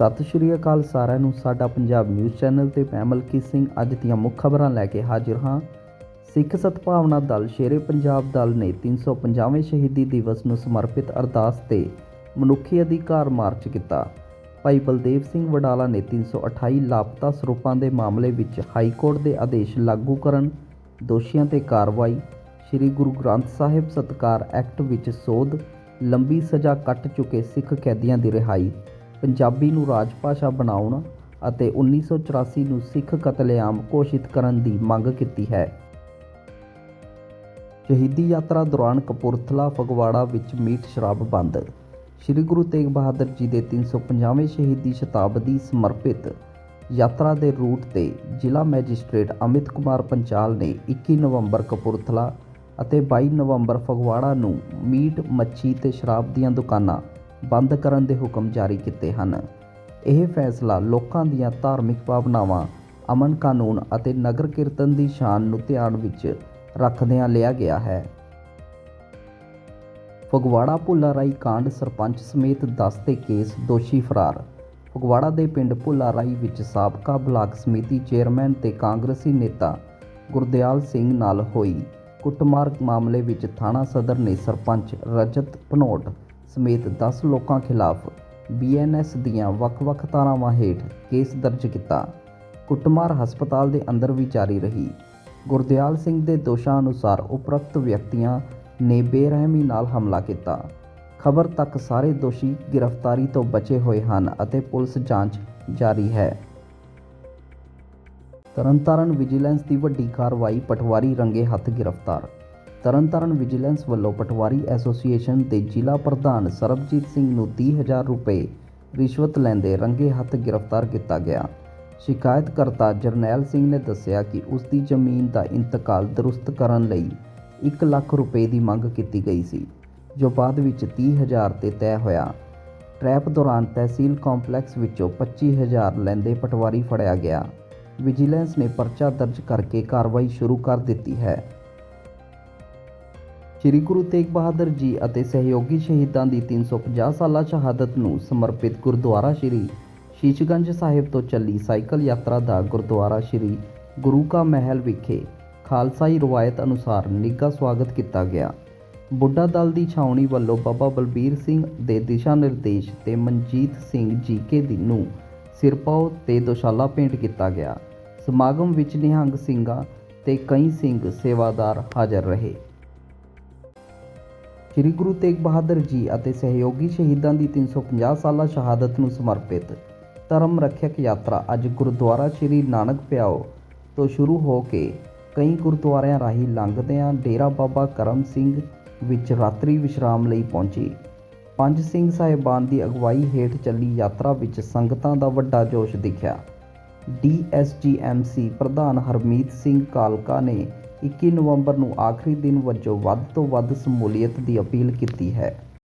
ਸਤਿ ਸ਼੍ਰੀ ਅਕਾਲ ਸਾਰਿਆਂ ਨੂੰ। ਸਾਡਾ ਪੰਜਾਬ ਨਿਊਜ਼ ਚੈਨਲ ਤੇ ਮੈਂ ਮਲਕੀ ਸਿੰਘ ਅੱਜ ਦੀਆਂ ਮੁੱਖ ਖਬਰਾਂ ਲੈ ਕੇ ਹਾਜ਼ਰ ਹਾਂ। ਸਿੱਖ ਸਤਭਾਵਨਾ ਦਲ ਸ਼ੇਰੇ ਪੰਜਾਬ ਦਲ ਨੇ 350ਵੇਂ ਸ਼ਹੀਦੀ ਦਿਵਸ ਨੂੰ ਸਮਰਪਿਤ ਅਰਦਾਸ ਤੇ ਮਨੁੱਖੀ ਅਧਿਕਾਰ ਮਾਰਚ ਕੀਤਾ। ਭਾਈ ਬਲਦੇਵ ਸਿੰਘ ਵਡਾਲਾ ਨੇ 328 ਲਾਪਤਾ ਸਰੂਪਾਂ ਦੇ ਮਾਮਲੇ ਵਿੱਚ ਹਾਈ ਕੋਰਟ ਦੇ ਆਦੇਸ਼ ਲਾਗੂ ਕਰਨ, ਦੋਸ਼ੀਆਂ ਤੇ ਕਾਰਵਾਈ, ਸ੍ਰੀ ਗੁਰੂ ਗ੍ਰੰਥ ਸਾਹਿਬ ਸਤਕਾਰ ਐਕਟ ਵਿੱਚ ਸੋਧ, ਲੰਬੀ ਸਜ਼ਾ ਕੱਟ ਚੁੱਕੇ ਸਿੱਖ ਕੈਦੀਆਂ ਦੀ ਰਿਹਾਈ। ਪੰਜਾਬੀ ਨੂੰ ਰਾਜ ਭਾਸ਼ਾ ਬਣਾਉਣ ਅਤੇ 1984 ਨੂੰ ਸਿੱਖ ਕਤਲੇਆਮ ਘੋਸ਼ਿਤ ਕਰਨ ਦੀ ਮੰਗ ਕੀਤੀ ਹੈ। ਸ਼ਹੀਦੀ ਯਾਤਰਾ ਦੌਰਾਨ ਕਪੂਰਥਲਾ, ਫਗਵਾੜਾ ਵਿੱਚ ਮੀਟ ਸ਼ਰਾਬ ਬੰਦ। ਸ੍ਰੀ ਗੁਰੂ ਤੇਗ ਬਹਾਦਰ ਜੀ ਦੇ 350ਵੇਂ ਸ਼ਹੀਦੀ ਸ਼ਤਾਬਦੀ ਸਮਰਪਿਤ ਯਾਤਰਾ ਦੇ ਰੂਟ ਤੇ ਜ਼ਿਲ੍ਹਾ ਮੈਜਿਸਟ੍ਰੇਟ ਅਮਿਤ ਕੁਮਾਰ ਪੰਚਾਲ ਨੇ 21 ਨਵੰਬਰ ਕਪੂਰਥਲਾ ਅਤੇ 22 ਨਵੰਬਰ ਫਗਵਾੜਾ ਨੂੰ ਮੀਟ, ਮੱਛੀ ਤੇ ਸ਼ਰਾਬ ਦੀਆਂ ਦੁਕਾਨਾਂ ਬੰਦ ਕਰਨ ਦੇ ਹੁਕਮ ਜਾਰੀ ਕੀਤੇ ਹਨ। ਇਹ ਫੈਸਲਾ ਲੋਕਾਂ ਦੀਆਂ ਧਾਰਮਿਕ ਭਾਵਨਾਵਾਂ, ਅਮਨ ਕਾਨੂੰਨ ਅਤੇ ਨਗਰ ਕੀਰਤਨ ਦੀ ਸ਼ਾਨ ਨੂੰ ਧਿਆਨ ਵਿੱਚ ਰੱਖਦਿਆਂ ਲਿਆ ਗਿਆ ਹੈ। ਫਗਵਾੜਾ ਭੁੱਲਾਰਾਈ ਕਾਂਡ ਸਰਪੰਚ ਸਮੇਤ 10 ਤੇ ਕੇਸ ਦੋਸ਼ੀ ਫਰਾਰ। ਫਗਵਾੜਾ ਦੇ ਪਿੰਡ ਭੁੱਲਾਰਾਈ ਵਿੱਚ ਸਾਬਕਾ ਬਲਾਕ ਸਮਿਤੀ ਚੇਅਰਮੈਨ ਤੇ ਕਾਂਗਰਸੀ ਨੇਤਾ ਗੁਰਦਿਆਲ ਸਿੰਘ ਨਾਲ ਹੋਈ ਕੁੱਟਮਾਰ ਮਾਮਲੇ ਵਿੱਚ ਥਾਣਾ ਸਦਰ ਨੇ ਸਰਪੰਚ ਰਜਤ ਭਨੋਟ ਸਮੇਤ 10 ਲੋਕਾਂ ਖਿਲਾਫ ਬੀਐਨਐਸ ਦੀਆਂ ਵੱਖ-ਵੱਖ ਧਾਰਾਵਾਂ ਹੇਠ ਕੇਸ ਦਰਜ ਕੀਤਾ। ਕੁੱਟਮਾਰ ਹਸਪਤਾਲ ਦੇ ਅੰਦਰ ਵੀ ਜਾਰੀ ਰਹੀ। ਗੁਰਦਿਆਲ ਸਿੰਘ ਦੇ ਦੋਸ਼ਾਂ ਅਨੁਸਾਰ ਉਪਰੋਕਤ ਵਿਅਕਤੀਆਂ ਨੇ ਬੇਰਹਿਮੀ ਨਾਲ ਹਮਲਾ ਕੀਤਾ। ਖਬਰ ਤੱਕ ਸਾਰੇ ਦੋਸ਼ੀ ਗ੍ਰਿਫਤਾਰੀ ਤੋਂ ਬਚੇ ਹੋਏ ਹਨ ਅਤੇ ਪੁਲਿਸ ਜਾਂਚ ਜਾਰੀ ਹੈ। ਤਰਨਤਾਰਨ ਵਿਜੀਲੈਂਸ ਦੀ ਵੱਡੀ ਕਾਰਵਾਈ ਪਟਵਾਰੀ ਰੰਗੇ ਹੱਥ ਗ੍ਰਿਫਤਾਰ ਤਰਨਤਾਰਨ ਵਿਜੀਲੈਂਸ ਵੱਲੋਂ ਪਟਵਾਰੀ ਐਸੋਸੀਏਸ਼ਨ ਦੇ ਜ਼ਿਲ੍ਹਾ ਪ੍ਰਧਾਨ ਸਰਬਜੀਤ ਸਿੰਘ ਨੂੰ 30000 ਰੁਪਏ ਰਿਸ਼ਵਤ ਲੈਂਦੇ ਰੰਗੇ ਹੱਥ ਗ੍ਰਿਫਤਾਰ ਕੀਤਾ ਗਿਆ। ਸ਼ਿਕਾਇਤਕਰਤਾ ਜਰਨੈਲ ਸਿੰਘ ਨੇ ਦੱਸਿਆ ਕਿ ਉਸ ਦੀ ਜ਼ਮੀਨ ਦਾ ਇੰਤਕਾਲ ਦਰੁਸਤ ਕਰਨ ਲਈ 1 ਲੱਖ ਰੁਪਏ ਦੀ ਮੰਗ ਕੀਤੀ ਗਈ ਸੀ, ਜੋ ਬਾਅਦ ਵਿੱਚ 30000 ਤੇ ਤੈਅ ਹੋਇਆ। ਟ੍ਰੈਪ ਦੌਰਾਨ ਤਹਿਸੀਲ ਕੰਪਲੈਕਸ ਵਿੱਚੋਂ 25000 ਲੈਂਦੇ ਪਟਵਾਰੀ ਫੜਿਆ ਗਿਆ। ਵਿਜੀਲੈਂਸ ਨੇ ਪਰਚਾ ਦਰਜ ਕਰਕੇ ਕਾਰਵਾਈ ਸ਼ੁਰੂ ਕਰ ਦਿੱਤੀ ਹੈ। ਸ੍ਰੀ ਗੁਰੂ ਤੇਗ ਬਹਾਦਰ ਜੀ ਅਤੇ ਸਹਿਯੋਗੀ ਸ਼ਹੀਦਾਂ ਦੀ 350 ਸਾਲਾ ਸ਼ਹਾਦਤ ਨੂੰ ਸਮਰਪਿਤ ਗੁਰਦੁਆਰਾ ਸ੍ਰੀ ਸ਼ੀਸ਼ਗੰਜ ਸਾਹਿਬ ਤੋਂ ਚੱਲੀ ਸਾਈਕਲ ਯਾਤਰਾ ਦਾ ਗੁਰਦੁਆਰਾ ਸ੍ਰੀ ਗੁਰੂ ਕਾ ਮਹਿਲ ਵਿਖੇ ਖਾਲਸਾਈ ਰਵਾਇਤ ਅਨੁਸਾਰ ਨਿੱਘਾ ਸਵਾਗਤ ਕੀਤਾ ਗਿਆ। ਬੁੱਢਾ ਦਲ ਦੀ ਛਾਉਣੀ ਵੱਲੋਂ ਬਾਬਾ ਬਲਬੀਰ ਸਿੰਘ ਦੇ ਦਿਸ਼ਾ ਨਿਰਦੇਸ਼ ਤੇ ਮਨਜੀਤ ਸਿੰਘ ਜੀਕੇ ਦੀ ਨੂੰ ਸਿਰਪਾਓ ਤੇ ਦੋਸ਼ਾਲਾ ਭੇਂਟ ਕੀਤਾ ਗਿਆ। ਸਮਾਗਮ ਵਿੱਚ ਨਿਹੰਗ ਸਿੰਘਾਂ ਤੇ ਕਈ ਸਿੰਘ ਸੇਵਾਦਾਰ ਹਾਜ਼ਰ ਰਹੇ। ਸ੍ਰੀ ਗੁਰੂ ਤੇਗ ਬਹਾਦਰ ਜੀ ਅਤੇ ਸਹਿਯੋਗੀ ਸ਼ਹੀਦਾਂ ਦੀ 350 ਸਾਲਾ ਸ਼ਹਾਦਤ ਨੂੰ ਸਮਰਪਿਤ ਧਰਮ ਰੱਖਿਅਕ ਯਾਤਰਾ ਅੱਜ ਗੁਰਦੁਆਰਾ ਸ੍ਰੀ ਨਾਨਕ ਪਿਆਓ ਤੋਂ ਸ਼ੁਰੂ ਹੋ ਕੇ ਕਈ ਗੁਰਦੁਆਰਿਆਂ ਰਾਹੀਂ ਲੰਘਦਿਆਂ ਡੇਰਾ ਬਾਬਾ ਕਰਮ ਸਿੰਘ ਵਿੱਚ ਰਾਤਰੀ ਵਿਸ਼ਰਾਮ ਲਈ ਪਹੁੰਚੀ। ਪੰਜ ਸਿੰਘ ਸਾਹਿਬਾਨ ਦੀ ਅਗਵਾਈ ਹੇਠ ਚੱਲੀ ਯਾਤਰਾ ਵਿੱਚ ਸੰਗਤਾਂ ਦਾ ਵੱਡਾ ਜੋਸ਼ ਦਿਖਿਆ। ਡੀਐਸਜੀਐਮਸੀ ਪ੍ਰਧਾਨ ਹਰਮੀਤ ਸਿੰਘ ਕਾਲਕਾ ਨੇ 21 ਨਵੰਬਰ ਨੂੰ ਆਖਰੀ ਦਿਨ ਵਜੋਂ ਵੱਧ ਤੋਂ ਵੱਧ ਸਮੂਲੀਅਤ ਦੀ ਅਪੀਲ ਕੀਤੀ ਹੈ।